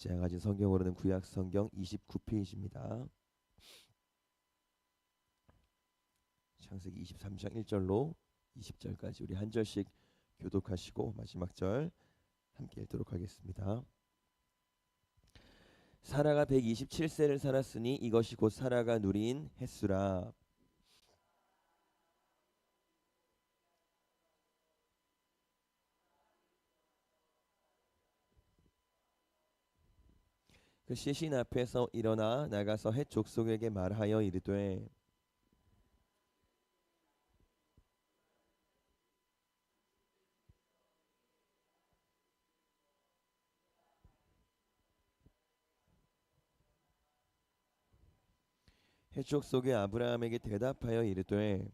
제가 가진 성경으로는 구약 성경 29페이지입니다. 창세기 23장 1절로 20절까지 우리 한 절씩 교독하시고 마지막 절 함께 읽도록 하겠습니다. 사라가 127세를 살았으니 이것이 곧 사라가 누린 햇수라. 그 시신 앞에서 일어나 나가서 해 족속에게 말하여 이르되 해족 속의 아브라함에게 대답하여 이르되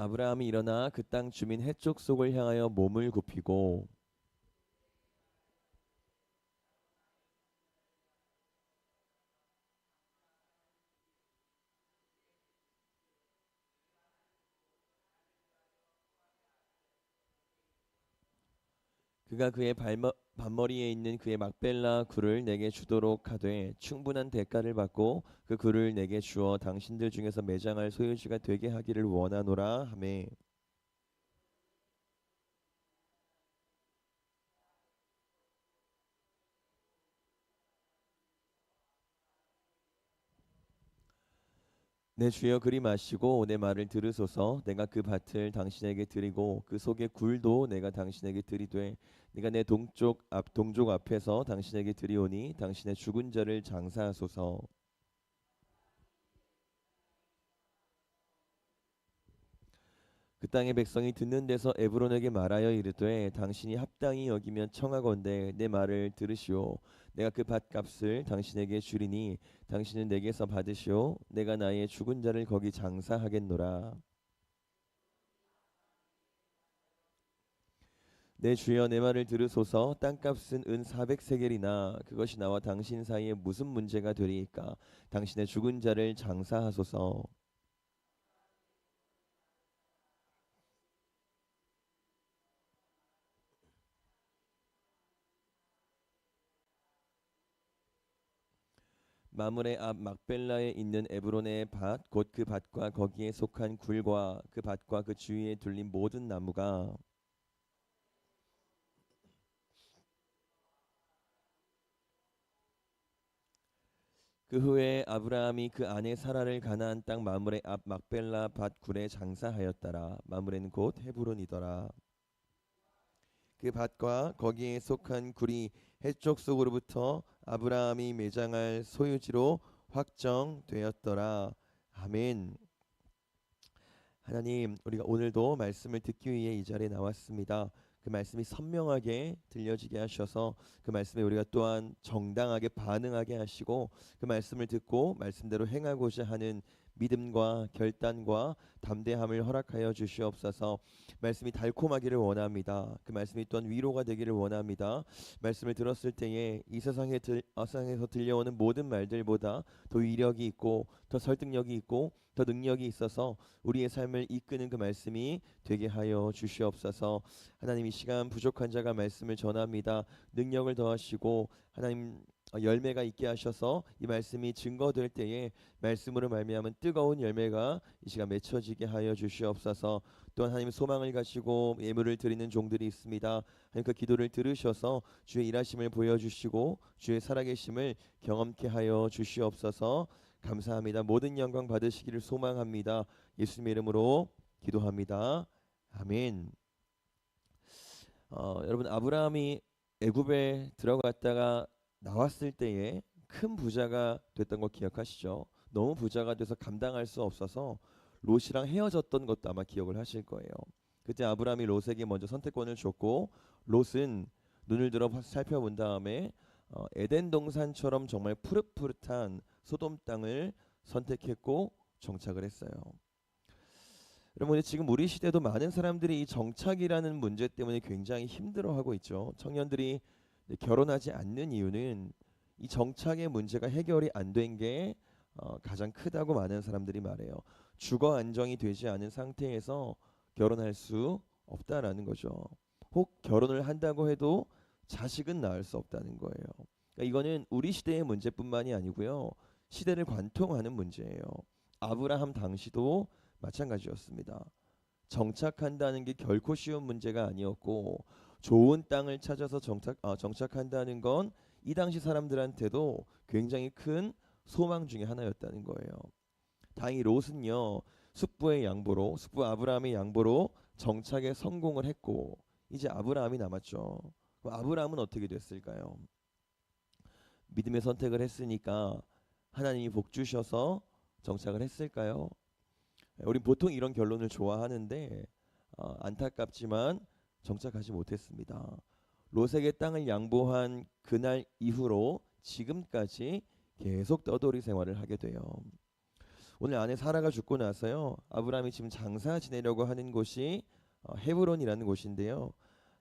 아브라함이 일어나 그 땅 주민 해족 속을 향하여 몸을 굽히고 그가 그의 발머, 반머리에 있는 그의 막벨라 굴을 내게 주도록 하되 충분한 대가를 받고 그 굴을 내게 주어 당신들 중에서 매장할 소유주가 되게 하기를 원하노라. 하매 내 주여 그리 마시고 내 말을 들으소서. 내가 그 밭을 당신에게 드리고 그 속의 굴도 내가 당신에게 드리되 네가 내 동쪽 앞 동족 앞에서 당신에게 드리오니 당신의 죽은 자를 장사하소서. 그 땅의 백성이 듣는 데서 에브론에게 말하여 이르되 당신이 합당히 여기면 청하건대 내 말을 들으시오 내가 그 밭값을 당신에게 주리니 당신은 내게서 받으시오. 내가 나의 죽은 자를 거기 장사하겠노라. 내 주여 내 말을 들으소서. 땅값은 은 400세겔이나 그것이 나와 당신 사이에 무슨 문제가 되리이까? 당신의 죽은 자를 장사하소서 마물의 앞 막벨라에 있는 에브론의 밭 곧 그 밭과 거기에 속한 굴과 그 밭과 그 주위에 둘린 모든 나무가 그 후에 아브라함이 그 아내 사라를 가나안 땅 마물의 앞 막벨라 밭 굴에 장사하였더라. 마물에는 곧 헤브론이더라. 그 밭과 거기에 속한 굴이 해쪽 속으로부터 아브라함이 매장할 소유지로 확정되었더라. 아멘. 하나님, 우리가 오늘도 말씀을 듣기 위해 이 자리에 나왔습니다. 그 말씀이 선명하게 들려지게 하셔서 그 말씀에 우리가 또한 정당하게 반응하게 하시고 그 말씀을 듣고 말씀대로 행하고자 하는 믿음과 결단과 담대함을 허락하여 주시옵소서. 말씀이 달콤하기를 원합니다. 그 말씀이 또한 위로가 되기를 원합니다. 말씀을 들었을 때에 이 세상에 들, 어, 세상에서 들려오는 모든 말들보다 더 위력이 있고 더 설득력이 있고 더 능력이 있어서 우리의 삶을 이끄는 그 말씀이 되게 하여 주시옵소서. 하나님 이 시간 부족한 자가 말씀을 전합니다. 능력을 더하시고 하나님 어, 열매가 있게 하셔서 이 말씀이 증거될 때에 말씀으로 말미암은 뜨거운 열매가 이 시간 맺혀지게 하여 주시옵소서. 또한 하나님 소망을 가지고 예물을 드리는 종들이 있습니다. 하나님 그 기도를 들으셔서 주의 일하심을 보여주시고 주의 살아계심을 경험케 하여 주시옵소서. 감사합니다. 모든 영광 받으시기를 소망합니다. 예수님의 이름으로 기도합니다. 아멘. 어, 여러분 아브라함이 애굽에 들어갔다가 나왔을 때에 큰 부자가 됐던 거 기억하시죠? 너무 부자가 돼서 감당할 수 없어서 롯이랑 헤어졌던 것도 아마 기억을 하실 거예요. 그때 아브라함이 롯에게 먼저 선택권을 줬고 롯은 눈을 들어 살펴본 다음에 어, 에덴 동산처럼 정말 푸릇푸릇한 소돔 땅을 선택했고 정착을 했어요. 여러분 지금 우리 시대도 많은 사람들이 이 정착이라는 문제 때문에 굉장히 힘들어하고 있죠. 청년들이 결혼하지 않는 이유는 이 정착의 문제가 해결이 안 된게 어, 가장 크다고 많은 사람들이 말해요. 주거 안정이 되지 않은 상태에서 결혼할 수 없다라는 거죠. 혹 결혼을 한다고 해도 자식은 낳을 수 없다는 거예요. 그러니까 이거는 우리 시대의 문제뿐만이 아니고요. 시대를 관통하는 문제예요. 아브라함 당시도 마찬가지였습니다. 정착한다는 게 결코 쉬운 문제가 아니었고 좋은 땅을 찾아서 정착 어, 정착한다는 건 이 당시 사람들한테도 굉장히 큰 소망 중의 하나였다는 거예요. 다행히 롯은요 숙부의 양보로 숙부 아브라함의 양보로 정착에 성공을 했고 이제 아브라함이 남았죠. 아브라함은 어떻게 됐을까요? 믿음의 선택을 했으니까 하나님이 복 주셔서 정착을 했을까요? 우리 보통 이런 결론을 좋아하는데 어, 안타깝지만 정착하지 못했습니다. 롯에게 땅을 양보한 그날 이후로 지금까지 계속 떠돌이 생활을 하게 돼요. 오늘 아내 사라가 죽고 나서요. 아브라함이 지금 장사 지내려고 하는 곳이 어, 헤브론이라는 곳인데요.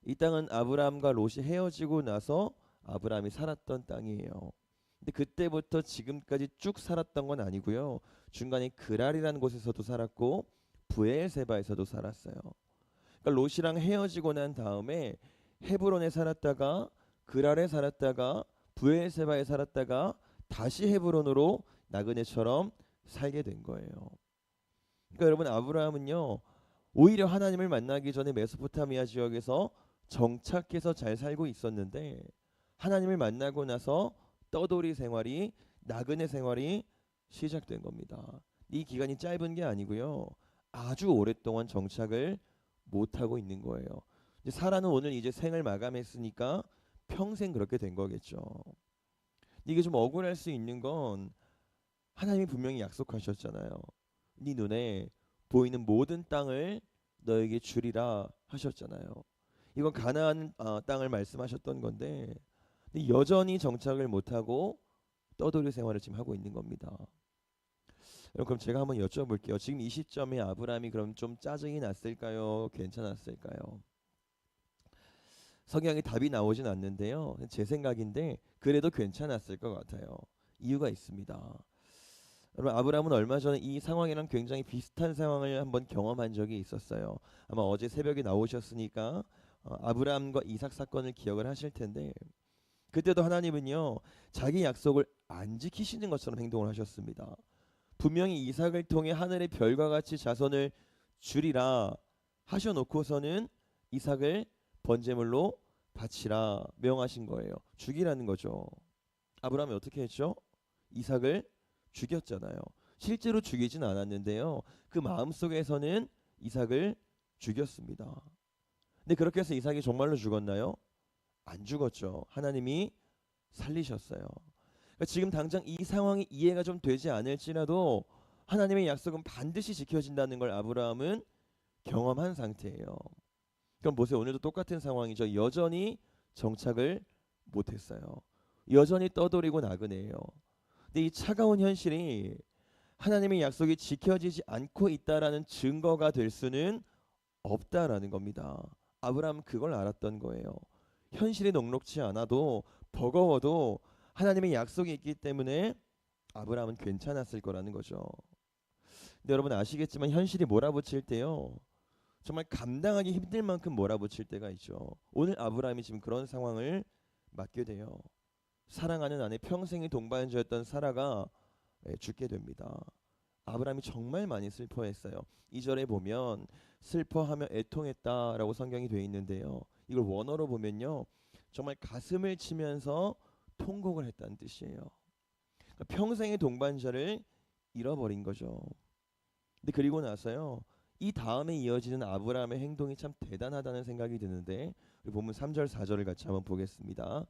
이 땅은 아브라함과 롯이 헤어지고 나서 아브라함이 살았던 땅이에요. 근데 그때부터 지금까지 쭉 살았던 건 아니고요. 중간에 그랄이라는 곳에서도 살았고 부엘세바에서도 살았어요. 그러니까 롯이랑 헤어지고 난 다음에 헤브론에 살았다가 그랄에 살았다가 부엘세바에 살았다가 다시 헤브론으로 나그네처럼 살게 된 거예요. 그러니까 여러분 아브라함은요 오히려 하나님을 만나기 전에 메소포타미아 지역에서 정착해서 잘 살고 있었는데 하나님을 만나고 나서 떠돌이 생활이 나그네 생활이 시작된 겁니다. 이 기간이 짧은 게 아니고요. 아주 오랫동안 정착을 못 하고 있는 거예요. 이제 사라는 오늘 이제 생을 마감했으니까 평생 그렇게 된 거겠죠. 이게 좀 억울할 수 있는 건 하나님이 분명히 약속하셨잖아요. 네 눈에 보이는 모든 땅을 너에게 주리라 하셨잖아요. 이건 가나안 어, 땅을 말씀하셨던 건데 여전히 정착을 못하고 떠돌이 생활을 지금 하고 있는 겁니다. 그럼 제가 한번 여쭤볼게요. 지금 이 시점에 아브라함이 그럼 좀 짜증이 났을까요? 괜찮았을까요? 성경에 답이 나오진 않는데요. 제 생각인데 그래도 괜찮았을 것 같아요. 이유가 있습니다. 여러분 아브라함은 얼마 전에 이 상황이랑 굉장히 비슷한 상황을 한번 경험한 적이 있었어요. 아마 어제 새벽에 나오셨으니까 어, 아브라함과 이삭 사건을 기억을 하실 텐데 그때도 하나님은요 자기 약속을 안 지키시는 것처럼 행동을 하셨습니다. 분명히 이삭을 통해 하늘의 별과 같이 자손을 주리라 하셔놓고서는 이삭을 번제물로 바치라 명하신 거예요. 죽이라는 거죠. 아브라함이 어떻게 했죠? 이삭을 죽였잖아요. 실제로 죽이진 않았는데요. 그 마음 속에서는 이삭을 죽였습니다. 근데 그렇게 해서 이삭이 정말로 죽었나요? 안 죽었죠. 하나님이 살리셨어요. 지금 당장 이 상황이 이해가 좀 되지 않을지라도 하나님의 약속은 반드시 지켜진다는 걸 아브라함은 경험한 상태예요. 그럼 보세요. 오늘도 똑같은 상황이죠. 여전히 정착을 못했어요. 여전히 떠돌이고 나그네요. 근데 이 차가운 현실이 하나님의 약속이 지켜지지 않고 있다라는 증거가 될 수는 없다라는 겁니다. 아브라함 그걸 알았던 거예요. 현실이 녹록지 않아도 버거워도 하나님의 약속이 있기 때문에 아브라함은 괜찮았을 거라는 거죠. 근데 여러분 아시겠지만 현실이 몰아붙일 때요. 정말 감당하기 힘들 만큼 몰아붙일 때가 있죠. 오늘 아브라함이 지금 그런 상황을 맞게 돼요. 사랑하는 아내 평생의 동반자였던 사라가 예, 죽게 됩니다. 아브라함이 정말 많이 슬퍼했어요. 2절에 보면 슬퍼하며 애통했다라고 성경이 되어 있는데요. 이걸 원어로 보면요. 정말 가슴을 치면서 통곡을 했다는 뜻이에요. 그러니까 평생의 동반자를 잃어버린 거죠. 근데 그리고 나서요. 이 다음에 이어지는 아브라함의 행동이 참 대단하다는 생각이 드는데 우리 본문 3절 4절을 같이 한번 보겠습니다.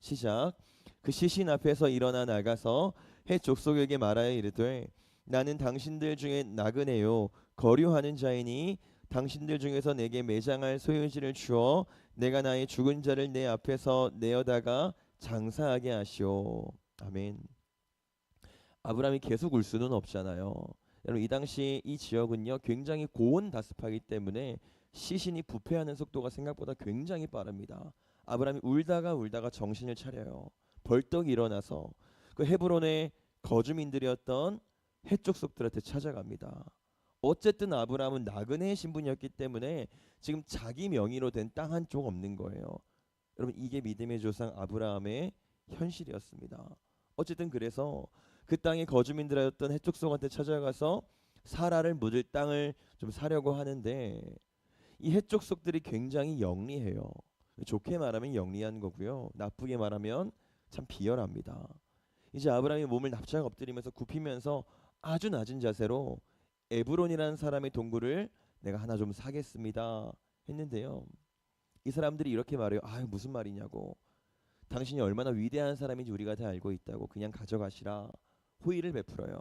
시작. 그 시신 앞에서 일어나 나가서 해 족속에게 말하여 이르되 나는 당신들 중에 나그네요 거류하는 자이니 당신들 중에서 내게 매장할 소유지를 주어 내가 나의 죽은 자를 내 앞에서 내어다가 장사하게 하시오. 아멘. 아브라함이 계속 울 수는 없잖아요. 여러분 이 당시 이 지역은요 굉장히 고온 다습하기 때문에 시신이 부패하는 속도가 생각보다 굉장히 빠릅니다. 아브라함이 울다가 울다가 정신을 차려요. 벌떡 일어나서 그 헤브론의 거주민들이었던 해쪽 속들한테 찾아갑니다. 어쨌든 아브라함은 나그네의 신분이었기 때문에 지금 자기 명의로 된 땅 한 쪽 없는 거예요. 여러분 이게 믿음의 조상 아브라함의 현실이었습니다. 어쨌든 그래서 그 땅의 거주민들이었던 해쪽 속한테 찾아가서 사라를 묻을 땅을 좀 사려고 하는데 이 해쪽 속들이 굉장히 영리해요. 좋게 말하면 영리한 거고요. 나쁘게 말하면 참 비열합니다. 이제 아브라함이 몸을 납작 엎드리면서 굽히면서 아주 낮은 자세로 에브론이라는 사람의 동굴을 내가 하나 좀 사겠습니다 했는데요. 이 사람들이 이렇게 말해요. 아 무슨 말이냐고. 당신이 얼마나 위대한 사람인지 우리가 다 알고 있다고 그냥 가져가시라 호의를 베풀어요.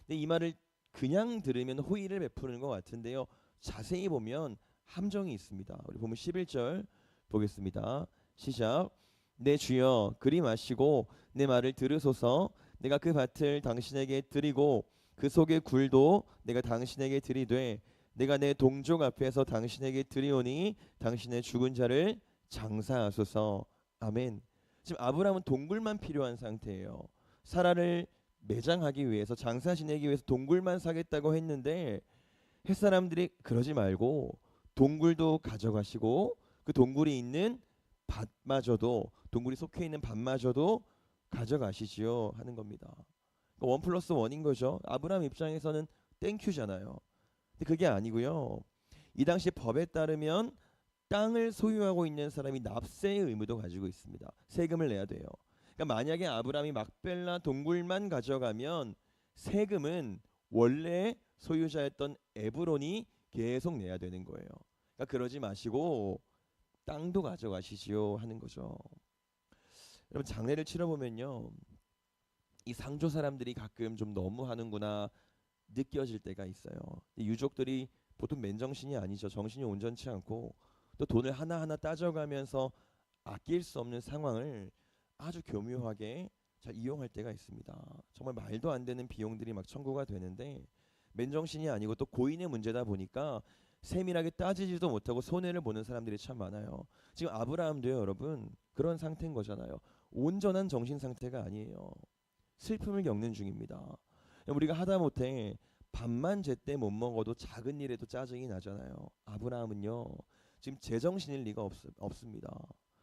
근데 이 말을 그냥 들으면 호의를 베푸는 것 같은데요. 자세히 보면 함정이 있습니다. 우리 보면 11절 보겠습니다. 시작. 내 주여 그리 마시고 내 말을 들으소서 내가 그 밭을 당신에게 드리고 그 속의 굴도 내가 당신에게 드리되 내가 내 동족 앞에서 당신에게 드리오니 당신의 죽은 자를 장사하소서 아멘. 지금 아브라함은 동굴만 필요한 상태예요. 사라를 매장하기 위해서 장사 지내기 위해서 동굴만 사겠다고 했는데 햇사람들이 그러지 말고 동굴도 가져가시고 그 동굴이 있는 밭마저도 동굴이 속해 있는 밭마저도 가져가시지요 하는 겁니다. 그러니까 원 플러스 원인 거죠. 아브라함 입장에서는 땡큐잖아요. 근데 그게 아니고요. 이 당시 법에 따르면 땅을 소유하고 있는 사람이 납세의 의무도 가지고 있습니다. 세금을 내야 돼요. 그러니까 만약에 아브라함이 막벨라 동굴만 가져가면 세금은 원래 소유자였던 에브론이 계속 내야 되는 거예요. 그러니까 그러지 마시고 땅도 가져가시지요 하는 거죠. 여러분 장례를 치러 보면요. 이 상조 사람들이 가끔 좀 너무 하는구나 느껴질 때가 있어요. 유족들이 보통 맨정신이 아니죠. 정신이 온전치 않고 또 돈을 하나하나 따져가면서 아낄 수 없는 상황을 아주 교묘하게 잘 이용할 때가 있습니다. 정말 말도 안 되는 비용들이 막 청구가 되는데 맨정신이 아니고 또 고인의 문제다 보니까 세밀하게 따지지도 못하고 손해를 보는 사람들이 참 많아요. 지금 아브라함도요, 여러분 그런 상태인 거잖아요. 온전한 정신 상태가 아니에요. 슬픔을 겪는 중입니다. 우리가 하다못해 밥만 제때 못 먹어도 작은 일에도 짜증이 나잖아요. 아브라함은요 지금 제정신일 리가 없, 없습니다.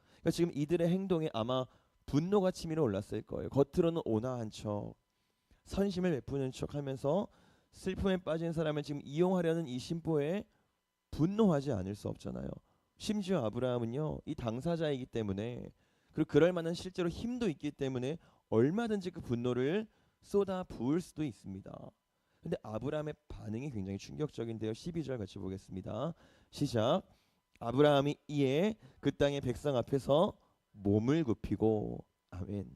그러니까 지금 이들의 행동에 아마 분노가 치밀어 올랐을 거예요. 겉으로는 온화한 척, 선심을 베푸는 척 하면서 슬픔에 빠진 사람을 지금 이용하려는 이 심보에 분노하지 않을 수 없잖아요. 심지어 아브라함은요 이 당사자이기 때문에 그리고 그럴 만한 실제로 힘도 있기 때문에 얼마든지 그 분노를 쏟아 부을 수도 있습니다. 근데 아브라함의 반응이 굉장히 충격적인데요. 12절 같이 보겠습니다. 시작. 아브라함이 이에 그 땅의 백성 앞에서 몸을 굽히고 아멘.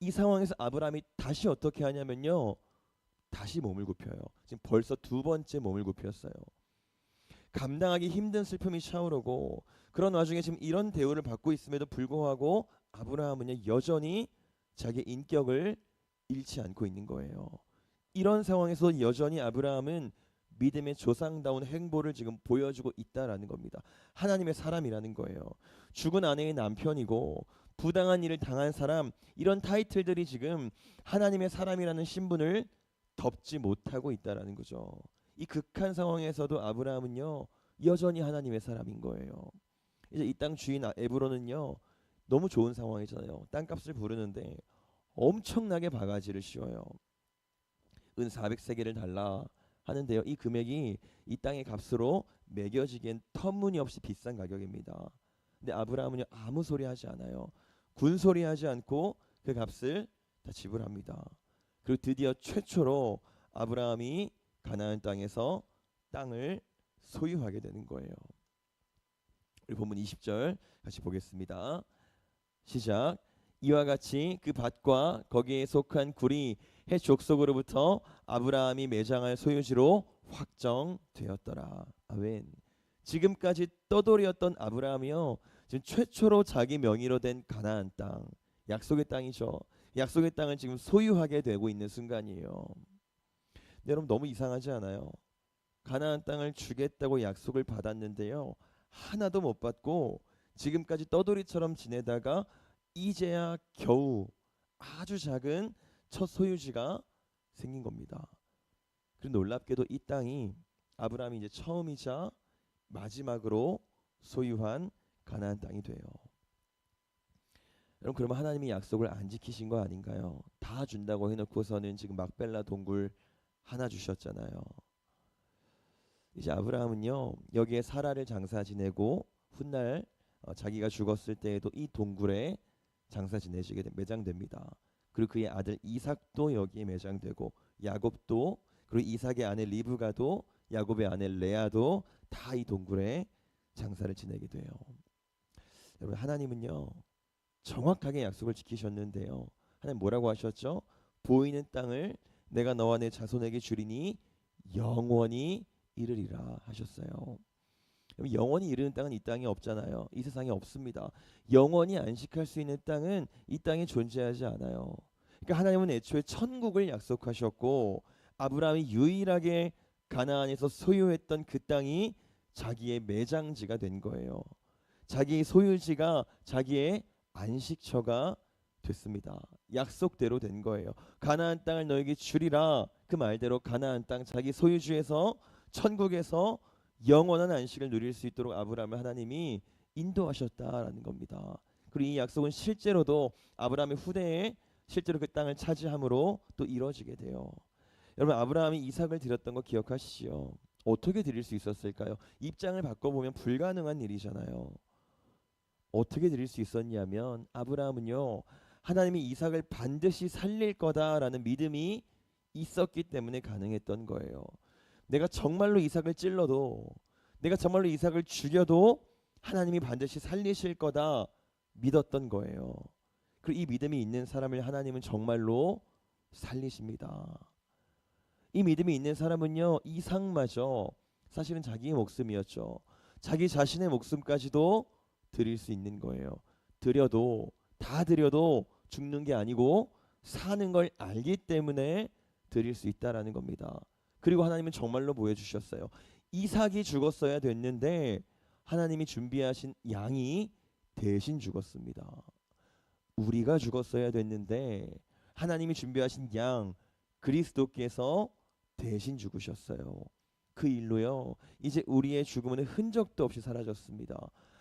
이 상황에서 아브라함이 다시 어떻게 하냐면요. 다시 몸을 굽혀요. 지금 벌써 두 번째 몸을 굽혔어요. 감당하기 힘든 슬픔이 차오르고 그런 와중에 지금 이런 대우를 받고 있음에도 불구하고 아브라함은 여전히 자기 인격을 잃지 않고 있는 거예요. 이런 상황에서 여전히 아브라함은 믿음의 조상다운 행보를 지금 보여주고 있다라는 겁니다. 하나님의 사람이라는 거예요. 죽은 아내의 남편이고 부당한 일을 당한 사람 이런 타이틀들이 지금 하나님의 사람이라는 신분을 덮지 못하고 있다라는 거죠. 이 극한 상황에서도 아브라함은요 여전히 하나님의 사람인 거예요. 이제 이 땅 주인 에브론은요 너무 좋은 상황이잖아요. 땅값을 부르는데 엄청나게 바가지를 씌워요. 은 400세계를 달라 하는데요. 이 금액이 이 땅의 값으로 매겨지기엔 터무니없이 비싼 가격입니다. 근데 아브라함은요 아무 소리 하지 않아요. 군소리 하지 않고 그 값을 다 지불합니다. 그리고 드디어 최초로 아브라함이 가나안 땅에서 땅을 소유하게 되는 거예요. 우리 본문 20절 같이 보겠습니다. 시작. 이와 같이 그 밭과 거기에 속한 굴이 해 족속으로부터 아브라함이 매장할 소유지로 확정되었더라. 아멘. 지금까지 떠돌이었던 아브라함이요. 지금 최초로 자기 명의로 된 가나안 땅, 약속의 땅이죠. 약속의 땅을 지금 소유하게 되고 있는 순간이에요. 여러분 너무 이상하지 않아요? 가나안 땅을 주겠다고 약속을 받았는데요. 하나도 못 받고 지금까지 떠돌이처럼 지내다가 이제야 겨우 아주 작은 첫 소유지가 생긴 겁니다. 그리고 놀랍게도 이 땅이 아브라함이 이제 처음이자 마지막으로 소유한 가나안 땅이 돼요. 여러분 그러면 하나님이 약속을 안 지키신 거 아닌가요? 다 준다고 해놓고서는 지금 막벨라 동굴 하나 주셨잖아요. 이제 아브라함은요 여기에 사라를 장사 지내고 훗날 어, 자기가 죽었을 때에도 이 동굴에 장사 지내시게 돼- 매장됩니다. 그리고 그의 아들 이삭도 여기에 매장되고 야곱도 그리고 이삭의 아내 리브가도 야곱의 아내 레아도 다 이 동굴에 장사를 지내게 돼요. 여러분 하나님은요 정확하게 약속을 지키셨는데요. 하나님 뭐라고 하셨죠? 보이는 땅을 내가 너와 내 자손에게 주리니 영원히 이르리라 하셨어요. 여러분, 영원히 이르는 땅은 이 땅에 없잖아요. 이 세상에 없습니다. 영원히 안식할 수 있는 땅은 이 땅에 존재하지 않아요. 그러니까 하나님은 애초에 천국을 약속하셨고 아브라함이 유일하게 가나안에서 소유했던 그 땅이 자기의 매장지가 된 거예요. 자기의 소유지가 자기의 안식처가 됐습니다. 약속대로 된 거예요. 가나안 땅을 너에게 주리라 그 말대로 가나안 땅 자기 소유주에서 천국에서 영원한 안식을 누릴 수 있도록 아브라함을 하나님이 인도하셨다라는 겁니다. 그리고 이 약속은 실제로도 아브라함의 후대에 실제로 그 땅을 차지함으로 또 이루어지게 돼요. 여러분 아브라함이 이삭을 드렸던 거 기억하시죠? 어떻게 드릴 수 있었을까요? 입장을 바꿔보면 불가능한 일이잖아요. 어떻게 드릴 수 있었냐면 아브라함은요 하나님이 이삭을 반드시 살릴 거다라는 믿음이 있었기 때문에 가능했던 거예요. 내가 정말로 이삭을 찔러도 내가 정말로 이삭을 죽여도 하나님이 반드시 살리실 거다 믿었던 거예요. 그리고 이 믿음이 있는 사람을 하나님은 정말로 살리십니다. 이 믿음이 있는 사람은요 이삭마저 사실은 자기의 목숨이었죠. 자기 자신의 목숨까지도 드릴 수 있는 거예요. 드려도 다 드려도 죽는 게 아니고 사는 걸 알기 때문에 드릴 수 있다라는 겁니다. 그리고 하나님은 정말로 보여주셨어요. 이삭이 죽었어야 됐는데 하나님이 준비하신 양이 대신 죽었습니다. 우리가 죽었어야 됐는데 하나님이 준비하신 양 그리스도께서 대신 죽으셨어요. 그 일로요. 이제 우리의 죽음은 흔적도 없이 사라졌습니다.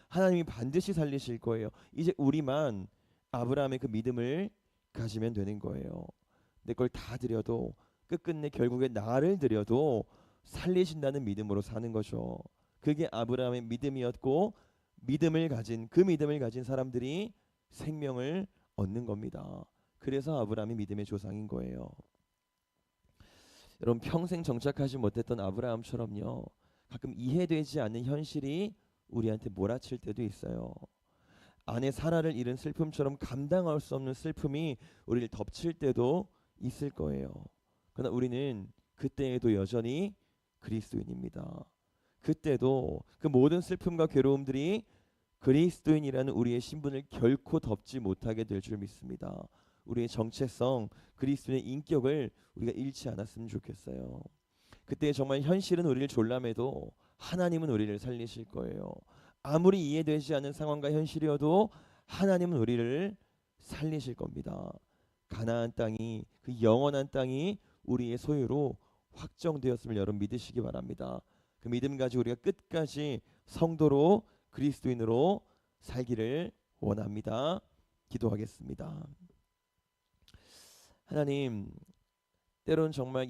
하나님이 반드시 살리실 거예요. 이제 우리만 아브라함의 그 믿음을 가지면 되는 거예요. 내 걸 다 드려도 끝끝내 결국에 나를 드려도 살리신다는 믿음으로 사는 거죠. 그게 아브라함의 믿음이었고 믿음을 가진 그 믿음을 가진 사람들이 생명을 얻는 겁니다. 그래서 아브라함이 믿음의 조상인 거예요. 여러분 평생 정착하지 못했던 아브라함처럼요. 가끔 이해되지 않는 현실이 우리한테 몰아칠 때도 있어요. 아내 사라를 잃은 슬픔처럼 감당할 수 없는 슬픔이 우리를 덮칠 때도 있을 거예요. 그러나 우리는 그때에도 여전히 그리스도인입니다. 그때도 그 모든 슬픔과 괴로움들이 그리스도인이라는 우리의 신분을 결코 덮지 못하게 될 줄 믿습니다. 우리의 정체성, 그리스도의 인격을 우리가 잃지 않았으면 좋겠어요. 그때 정말 현실은 우리를 졸라매도 하나님은 우리를 살리실 거예요. 아무리 이해되지 않는 상황과 현실이어도 하나님은 우리를 살리실 겁니다. 가나안 땅이 그 영원한 땅이 우리의 소유로 확정되었음을 여러분 믿으시기 바랍니다. 그 믿음 가지고 우리가 끝까지 성도로 그리스도인으로 살기를 원합니다. 기도하겠습니다. 하나님, 때로는 정말